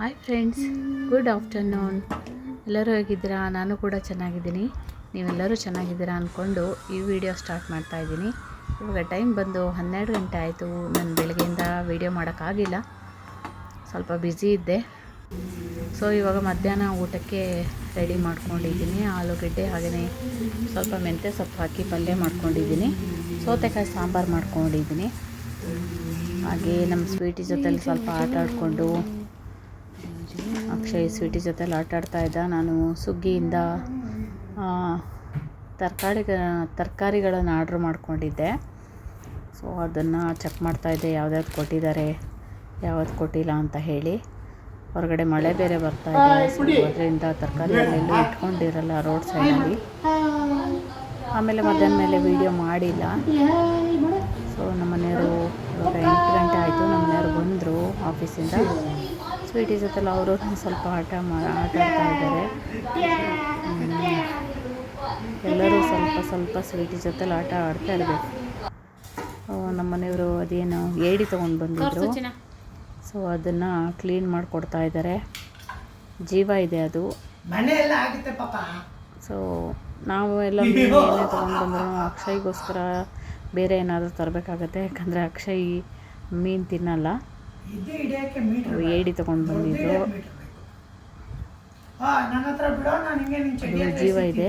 Hi friends good afternoon ಎಲ್ಲರೂ ಹೇಗಿದ್ದೀರಾ? ನಾನು ಕೂಡ ಚೆನ್ನಾಗಿದ್ದೀನಿ. ನೀವೆಲ್ಲರೂ ಚೆನ್ನಾಗಿದ್ದೀರಾ ಅಂದ್ಕೊಂಡು ಈ ವಿಡಿಯೋ ಸ್ಟಾರ್ಟ್ ಮಾಡ್ತಾ ಇದ್ದೀನಿ. ಇವಾಗ ಟೈಮ್ ಬಂದು ಹನ್ನೆರಡು ಗಂಟೆ ಆಯಿತು. ನಾನು ಬೆಳಗ್ಗೆಯಿಂದ ವಿಡಿಯೋ ಮಾಡೋಕ್ಕಾಗಿಲ್ಲ. ಸ್ವಲ್ಪ ಬ್ಯುಸಿ ಇದ್ದೆ. ಸೊ ಇವಾಗ ಮಧ್ಯಾಹ್ನ ಊಟಕ್ಕೆ ರೆಡಿ ಮಾಡ್ಕೊಂಡಿದ್ದೀನಿ. ಆಲೂಗಡ್ಡೆ ಹಾಗೆಯೇ ಸ್ವಲ್ಪ ಮೆಂತ್ಯ ಸೊಪ್ಪು ಹಾಕಿ ಪಲ್ಯ ಮಾಡ್ಕೊಂಡಿದ್ದೀನಿ. ಸೌತೆಕಾಯಿ ಸಾಂಬಾರು ಮಾಡ್ಕೊಂಡಿದ್ದೀನಿ. ಹಾಗೆ ನಮ್ಮ ಸ್ವೀಟಿ ಜೊತೆಲಿ ಸ್ವಲ್ಪ ಆಟ ಆಡಿಕೊಂಡು ಅಕ್ಷಯ್ ಸ್ವೀಟಿ ಜೊತೆಲಿ ಆಟ ಇದ್ದ. ನಾನು ಸುಗ್ಗಿಯಿಂದ ತರಕಾರಿ, ತರಕಾರಿಗಳನ್ನು ಆರ್ಡ್ರ್ ಮಾಡಿಕೊಂಡಿದ್ದೆ. ಸೊ ಅದನ್ನು ಚೆಕ್ ಮಾಡ್ತಾಯಿದ್ದೆ ಯಾವ್ದ್ಯಾವ್ದು ಕೊಟ್ಟಿದ್ದಾರೆ, ಯಾವ್ದು ಕೊಟ್ಟಿಲ್ಲ ಅಂತ ಹೇಳಿ. ಹೊರಗಡೆ ಮಳೆ ಬೇರೆ ಬರ್ತಾ ಇದೆ. ಸೊ ಅದರಿಂದ ತರಕಾರಿಗಳೆಲ್ಲೂ ಇಟ್ಕೊಂಡಿರಲ್ಲ ರೋಡ್ ಸೈಡಲ್ಲಿ ಆಮೇಲೆ ಮಧ್ಯಾಹ್ನ ಮೇಲೆ ವೀಡಿಯೋ ಮಾಡಿಲ್ಲ. ಸೊ ನಮ್ಮ ಮನೆಯವರು ಇವಾಗ ಎಂಟು ಗಂಟೆ ಆಯಿತು. ನಮ್ಮ ಮನೆಯವರು ಬಂದರು ಆಫೀಸಿಂದ ಸ್ವೀಟಿ ಜೊತೆಲ್ಲ ಅವರು ಸ್ವಲ್ಪ ಆಟ ಮಾ ಆಟ ಆಡ್ತಾ ಇದ್ದಾರೆ ಎಲ್ಲರೂ ಸ್ವಲ್ಪ ಸ್ವಲ್ಪ ಸ್ವೀಟಿ ಜೊತೆಲಿ ಆಟ ಆಡ್ತಾ ಇರಬೇಕು. ನಮ್ಮ ಮನೆಯವರು ಅದೇನು ಏಡಿ ತೊಗೊಂಡು ಬಂದಿದ್ರು. ಸೊ ಅದನ್ನು ಕ್ಲೀನ್ ಮಾಡಿಕೊಡ್ತಾ ಇದ್ದಾರೆ ಜೀವ ಇದೆ ಅದು. ಸೊ ನಾವು ಎಲ್ಲ ಮೀನು ಏನೇ ತೊಗೊಂಡು ಬಂದರೂ. ಅಕ್ಷಯ್ಗೋಸ್ಕರ ಬೇರೆ ಏನಾದರೂ ತರಬೇಕಾಗತ್ತೆ. ಯಾಕಂದರೆ ಅಕ್ಷಯ್ ಮೀನು ತಿನ್ನಲ್ಲ. ಇದು ಏಡಿ ತಗೊಂಡು ಬಂದಿದ್ದು. ಜೀವ ಇದೆ.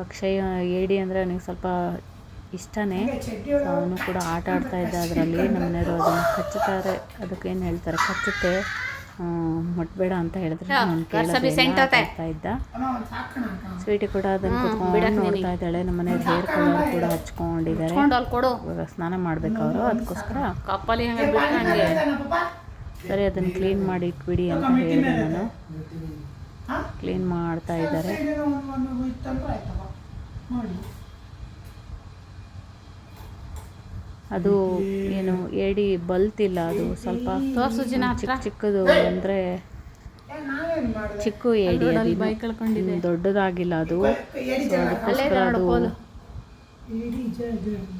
ಅಕ್ಷಯ ಏಡಿ ಅಂದರೆ ನನಗೆ ಸ್ವಲ್ಪ ಇಷ್ಟನೇ. ಅವನು ಕೂಡ ಆಟ ಆಡ್ತಾ ಇದ್ದ ಅದರಲ್ಲಿ ನಮ್ಮ ಮನೆಯವರು ಅದನ್ನು ಕಚ್ಚುತ್ತಾರೆ. ಅದಕ್ಕೆ ಏನು ಹೇಳ್ತಾರೆ? ಕಚ್ಚುತ್ತೆ. ಮುಟ್ಬೇಡ ಅಂತ ಹೇಳಿದ್ರೆ ನಾನು ಕೇಳ್ತಾ ಇದ್ದ. ಸ್ವೀಟಿ ಕೂಡ ಅದನ್ನು ಕುತ್ಕೊಂಡು ನೋಡ್ತಾ ಇದ್ದಾಳೆ. ನಮ್ಮ ಮನೆ ಹೇರ್ ಕಲರ್ ಕೂಡ ಹಚ್ಕೊಂಡಿದ್ದಾರೆ. ಇವಾಗ ಸ್ನಾನ ಮಾಡ್ಬೇಕು ಅವರು ಅದಕ್ಕೋಸ್ಕರ. ಕಪ್ಪಲ್ಲಿ ಸರಿ ಅದನ್ನು ಕ್ಲೀನ್ ಮಾಡಿ ಇಟ್ಬಿಡಿ ಅಂತ ಹೇಳಿದೆ ನಾನು. ಹಾ? ಕ್ಲೀನ್ ಮಾಡ್ತಾ ಇದ್ದಾರೆ. ನೋಡಿ ಅದು ಏನು ಎಡಿ ಬಲ್ತಿಲ್ಲ ಅದು ಸ್ವಲ್ಪ ಚಿಕ್ಕ ಚಿಕ್ಕದು ಅಂದರೆ ಚಿಕ್ಕ ಏಡಿ ಅದು ದೊಡ್ಡದಾಗಿಲ್ಲ ಅದು. ಅದಕ್ಕೋಸ್ಕರ ಅದು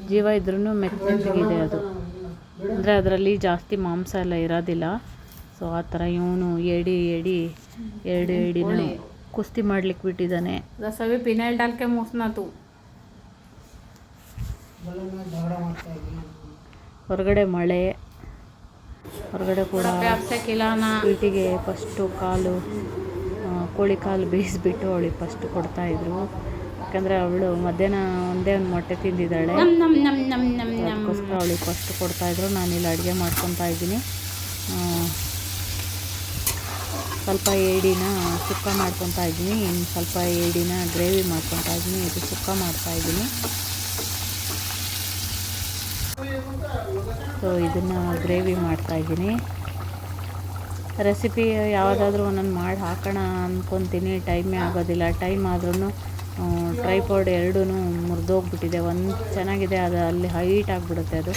ಜೀವ ಇದ್ರೂ ಮೆತ್ತಗಿದೆ ಅದು. ಅಂದರೆ ಅದರಲ್ಲಿ ಜಾಸ್ತಿ ಮಾಂಸ ಎಲ್ಲ ಇರೋದಿಲ್ಲ. ಸೊ ಆ ಥರ ಇವನು ಎಡಿ ಎಡಿ ಎರಡು ಏಡಿನ ಕುಸ್ತಿ ಮಾಡ್ಲಿಕ್ಕೆ ಬಿಟ್ಟಿದ್ದಾನೆ. ಸವಿ ಪಿನೈಲ್ ಡಾಲ್ಕೆ ಮೂಸ್ನಾತು ಹೊರಗಡೆ ಮಳೆ ಹೊರಗಡೆ ಕೂಡ ಸೀಟಿಗೆ ಫಸ್ಟು ಕಾಲು ಕೋಳಿ ಕಾಲು ಬೇಯಿಸ್ಬಿಟ್ಟು ಅವಳಿಗೆ ಫಸ್ಟ್ ಕೊಡ್ತಾಯಿದ್ರು ಯಾಕಂದರೆ ಅವಳು ಮಧ್ಯಾಹ್ನ ಒಂದೇ ಒಂದು ಮೊಟ್ಟೆ ತಿಂದಿದ್ದಾಳೆ. ಅದಕ್ಕೋಸ್ಕರ ಅವಳಿಗೆ ಫಸ್ಟ್ ಕೊಡ್ತಾಯಿದ್ರು ಇಲ್ಲಿ ಅಡುಗೆ ಮಾಡ್ಕೊತಾ ಇದ್ದೀನಿ. ಸ್ವಲ್ಪ ಏಡಿನ ಸುಕ್ಕ ಮಾಡ್ಕೊತಾ ಇದ್ದೀನಿ. ಇನ್ನು ಸ್ವಲ್ಪ ಏಡಿನ ಗ್ರೇವಿ ಮಾಡ್ಕೊತಾ ಇದ್ದೀನಿ. ಇದು ಸುಕ್ಕ ಮಾಡ್ತಾಯಿದ್ದೀನಿ ಸೊ ಇದನ್ನು ಗ್ರೇವಿ ಮಾಡ್ತಾ ಇದ್ದೀನಿ. ರೆಸಿಪಿ ಯಾವುದಾದ್ರೂ ಒಂದೊಂದು ಮಾಡಿ ಹಾಕೋಣ ಅಂದ್ಕೊತೀನಿ ಟೈಮೇ ಆಗೋದಿಲ್ಲ. ಟೈಮ್ ಆದ್ರೂ ಟ್ರೈಪಾಡ್ ಎರಡೂ ಮುರಿದೋಗ್ಬಿಟ್ಟಿದೆ. ಒಂದು ಚೆನ್ನಾಗಿದೆ, ಅದು ಅಲ್ಲಿ ಹೈಟ್ ಆಗಿಬಿಡುತ್ತೆ ಅದು.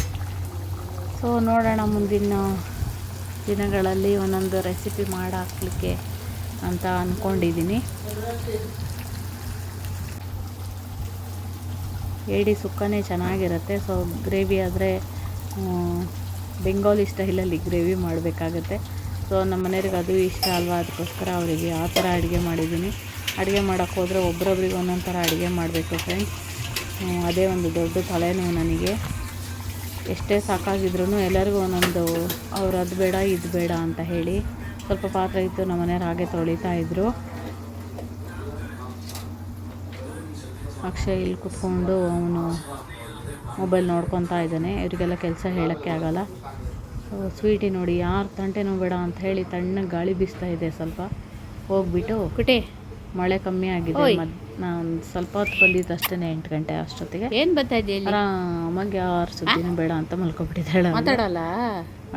ಸೊ ನೋಡೋಣ ಮುಂದಿನ ದಿನಗಳಲ್ಲಿ ಒಂದೊಂದು ರೆಸಿಪಿ ಮಾಡಿ ಹಾಕ್ಲಿಕ್ಕೆ ಅಂತ ಅಂದ್ಕೊಂಡಿದ್ದೀನಿ ಏಡಿ ಸುಕ್ಕನೇ ಚೆನ್ನಾಗಿರುತ್ತೆ. ಸೊ ಗ್ರೇವಿ ಆದರೆ ಬೆಂಗಾಲಿ ಸ್ಟೈಲಲ್ಲಿ ಗ್ರೇವಿ ಮಾಡಬೇಕಾಗತ್ತೆ. ಸೊ ನಮ್ಮ ಮನೆಯವ್ರಿಗೆ ಅದು ಇಷ್ಟ ಅಲ್ವಾ? ಅದಕ್ಕೋಸ್ಕರ ಅವರಿಗೆ ಆ ಥರ ಅಡುಗೆ ಮಾಡಿದ್ದೀನಿ. ಅಡುಗೆ ಮಾಡೋಕ್ಕೆ ಹೋದರೆ ಒಬ್ರೊಬ್ರಿಗೆ ಒಂದೊಂದು ಥರ ಅಡುಗೆ ಮಾಡಬೇಕು ಫ್ರೆಂಡ್ಸ್ ಅದೇ ಒಂದು ದೊಡ್ಡ ತಲೆನೋವು ನನಗೆ. ಎಷ್ಟೇ ಸಾಕಾಗಿದ್ರೂ ಎಲ್ಲರಿಗೂ ಒಂದೊಂದು, ಅವ್ರು ಅದು ಬೇಡ, ಇದು ಬೇಡ ಅಂತ ಹೇಳಿ ಸ್ವಲ್ಪ ಪಾತ್ರೆ ಇತ್ತು, ನಮ್ಮ ಮನೆಯವ್ರು ಹಾಗೆ ತೊಳಿತಾ ಇದ್ದರು ಅಕ್ಷಯ್ ಇಲ್ಲಿ ಕುತ್ಕೊಂಡು ಅವನು ಮೊಬೈಲ್ ನೋಡ್ಕೊತಾ ಇದ್ದಾನೆ. ಇವರಿಗೆಲ್ಲ ಕೆಲಸ ಹೇಳೋಕ್ಕೆ ಆಗಲ್ಲ. ಸೊ ಸ್ವೀಟಿ ನೋಡಿ ಯಾರು ತಂಟೆನೂ ಬೇಡ ಅಂತ ಹೇಳಿ ತಣ್ಣ ಗಾಳಿ ಬೀಸ್ತಾ ಇದೆ ಸ್ವಲ್ಪ. ಹೋಗ್ಬಿಟ್ಟು ಕುಟಿ ಮಳೆ ಕಮ್ಮಿ ಆಗಿದೆ. ನಾನು ಸ್ವಲ್ಪ ಹೊತ್ತು ಬಂದಿದ್ದು ಅಷ್ಟೇ ಎಂಟು ಗಂಟೆ ಅಷ್ಟೊತ್ತಿಗೆ. ಏನು ಬರ್ತಾ ಇದೆಯಲ್ಲ ಆರಾಮಾಗಿ ಯಾರು ಸುದ್ದಿನೂ ಬೇಡ ಅಂತ ಮಲ್ಕೊಬಿಟ್ಟಿದ್ದಾಳೆ. ಮಾತಾಡಲ್ಲ?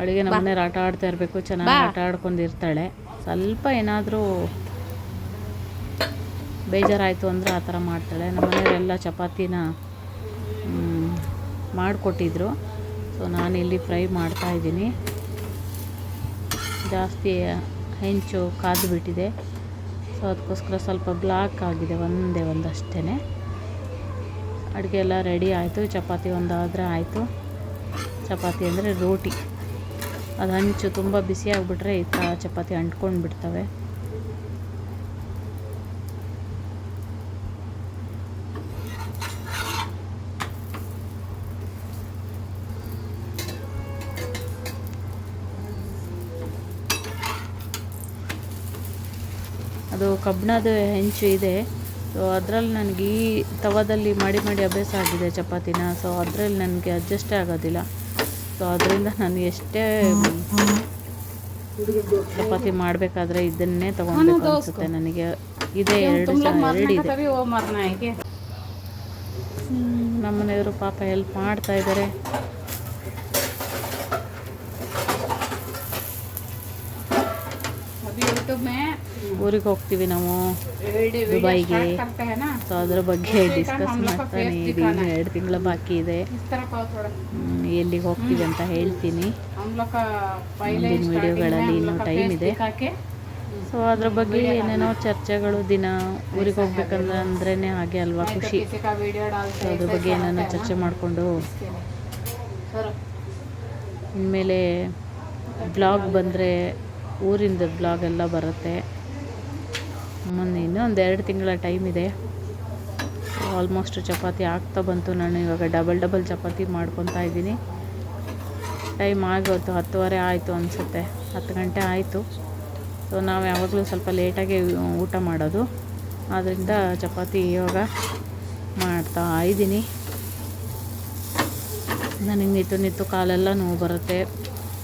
ಅಡುಗೆ ನಮ್ಮನೇರು ಆಟ ಆಡ್ತಾ ಇರಬೇಕು ಚೆನ್ನಾಗಿ. ಆಟ ಆಡ್ಕೊಂಡಿರ್ತಾಳೆ. ಸ್ವಲ್ಪ ಏನಾದರೂ ಬೇಜಾರಾಯಿತು ಅಂದರೆ ಆ ಥರ ಮಾಡ್ತಾಳೆ. ನಮ್ಮ ಮನೆಯವರೆಲ್ಲ ಚಪಾತಿನ ಮಾಡಿಕೊಟ್ಟಿದ್ರು. ಸೊ ನಾನಿಲ್ಲಿ ಫ್ರೈ ಮಾಡ್ತಾ ಇದ್ದೀನಿ. ಜಾಸ್ತಿ ಹೆಂಚು ಕಾದು ಬಿಟ್ಟಿದೆ. ಸೊ ಅದಕ್ಕೋಸ್ಕರ ಸ್ವಲ್ಪ ಬ್ಲಾಕ್ ಆಗಿದೆ, ಒಂದೇ ಒಂದಷ್ಟೇ ಅಡುಗೆ ಎಲ್ಲ ರೆಡಿ ಆಯಿತು. ಚಪಾತಿ ಒಂದಾದರೆ ಆಯಿತು. ಚಪಾತಿ ಅಂದರೆ ರೋಟಿ. ಅದು ಹಂಚು ತುಂಬ ಬಿಸಿ ಆಗಿಬಿಟ್ರೆ ಈ ಥರ ಚಪಾತಿ ಅಂಟ್ಕೊಂಡು ಬಿಡ್ತವೆ ಅದು ಕಬ್ಬಿಣದ ಹೆಂಚು ಇದೆ. ಸೊ ಅದ್ರಲ್ಲಿ ನನಗೆ ಈ ತವದಲ್ಲಿ ಮಾಡಿ ಮಾಡಿ ಅಭ್ಯಾಸ ಆಗಿದೆ ಚಪಾತಿನ. ಸೊ ಅದರಲ್ಲಿ ನನಗೆ ಅಡ್ಜಸ್ಟೇ ಆಗೋದಿಲ್ಲ. ಸೊ ಅದರಿಂದ ನಾನು ಎಷ್ಟೇ ಚಪಾತಿ ಮಾಡಬೇಕಾದ್ರೆ ಇದನ್ನೇ ತೊಗೊಳ್ಬೇಕು ಅನಿಸುತ್ತೆ ನನಗೆ. ಇದೆ ಎರಡು ಎರಡು ಇದೆ. ಪಾಪ ಹೆಲ್ಪ್ ಮಾಡ್ತಾ ಇದ್ದಾರೆ. ಊರಿಗೆ ಹೋಗ್ತೀವಿ ನಾವು. ದುಬೈಗೆ. ಸೊ ಅದರ ಬಗ್ಗೆ ಡಿಸ್ಕಸ್ ಮಾಡ್ತೀನಿ ಇದ್ದೀನಿ ಎರಡು ತಿಂಗಳ ಬಾಕಿ ಇದೆ. ಎಲ್ಲಿಗೆ ಹೋಗ್ತೀವಿ ಅಂತ ಹೇಳ್ತೀನಿ. ಮುಂದಿನ ವಿಡಿಯೋಗಳಲ್ಲಿ ಇನ್ನೂ ಟೈಮ್ ಇದೆ. ಸೊ ಅದ್ರ ಬಗ್ಗೆ ಏನೇನೋ ಚರ್ಚೆಗಳು ದಿನ ಊರಿಗೆ ಹೋಗ್ಬೇಕಂದ್ರೆ ಅಂದ್ರೇ ಹಾಗೆ ಅಲ್ವಾ ಖುಷಿ. ಸೊ ಅದ್ರ ಬಗ್ಗೆ ಏನೇನೋ ಚರ್ಚೆ ಮಾಡಿಕೊಂಡು ಇನ್ಮೇಲೆ ಬ್ಲಾಗ್ ಬಂದರೆ ಊರಿಂದ ಬ್ಲಾಗ್ ಎಲ್ಲ ಬರುತ್ತೆ. ಮೊನ್ನೆ ಇನ್ನೊಂದು ಎರಡು ತಿಂಗಳ ಟೈಮ್ ಇದೆ. ಆಲ್ಮೋಸ್ಟ್ ಚಪಾತಿ ಆಗ್ತಾ ಬಂತು. ನಾನು ಇವಾಗ ಡಬಲ್ ಡಬಲ್ ಚಪಾತಿ ಮಾಡ್ಕೊತಾ ಇದ್ದೀನಿ. ಟೈಮ್ ಆಗೋತು ಹತ್ತುವರೆ ಆಯಿತು ಅನಿಸುತ್ತೆ. ಹತ್ತು ಗಂಟೆ ಆಯಿತು. ಸೊ ನಾವು ಯಾವಾಗಲೂ ಸ್ವಲ್ಪ ಲೇಟಾಗಿ ಊಟ ಮಾಡೋದು. ಆದ್ದರಿಂದ ಚಪಾತಿ ಇವಾಗ ಮಾಡ್ತಾ ಇದ್ದೀನಿ. ನನಗೆ ನಿಂತು ನಿತ್ತು ಕಾಲೆಲ್ಲ ನೋವು ಬರುತ್ತೆ.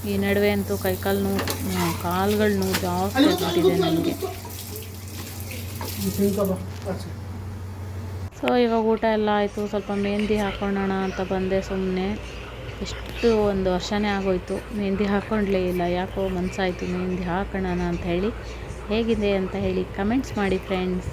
ಈ ನಡುವೆ ಅಂತೂ ಕೈಕಾಲು ನೋವು ಕಾಲುಗಳು ನೋವು ಜಾಸ್ತಿ ಆಗ್ಬಿಟ್ಟಿದೆ ನನಗೆ. ಸೊ ಇವಾಗ ಊಟ ಎಲ್ಲ ಆಯಿತು. ಸ್ವಲ್ಪ ಮೆಹಂದಿ ಹಾಕೊಳ್ಳೋಣ ಅಂತ ಬಂದೆ ಸುಮ್ಮನೆ ಎಷ್ಟು ಒಂದು ವರ್ಷನೇ ಆಗೋಯ್ತು. ಮೆಹಂದಿ ಹಾಕೊಂಡ್ಲೇ ಇಲ್ಲ. ಯಾಕೋ ಮನಸ್ಸಾಯಿತು ಮೆಹಂದಿ ಹಾಕೋಣ ಅಂತ ಹೇಳಿ ಹೇಗಿದೆ ಅಂತ ಹೇಳಿ ಕಮೆಂಟ್ಸ್ ಮಾಡಿ ಫ್ರೆಂಡ್ಸ್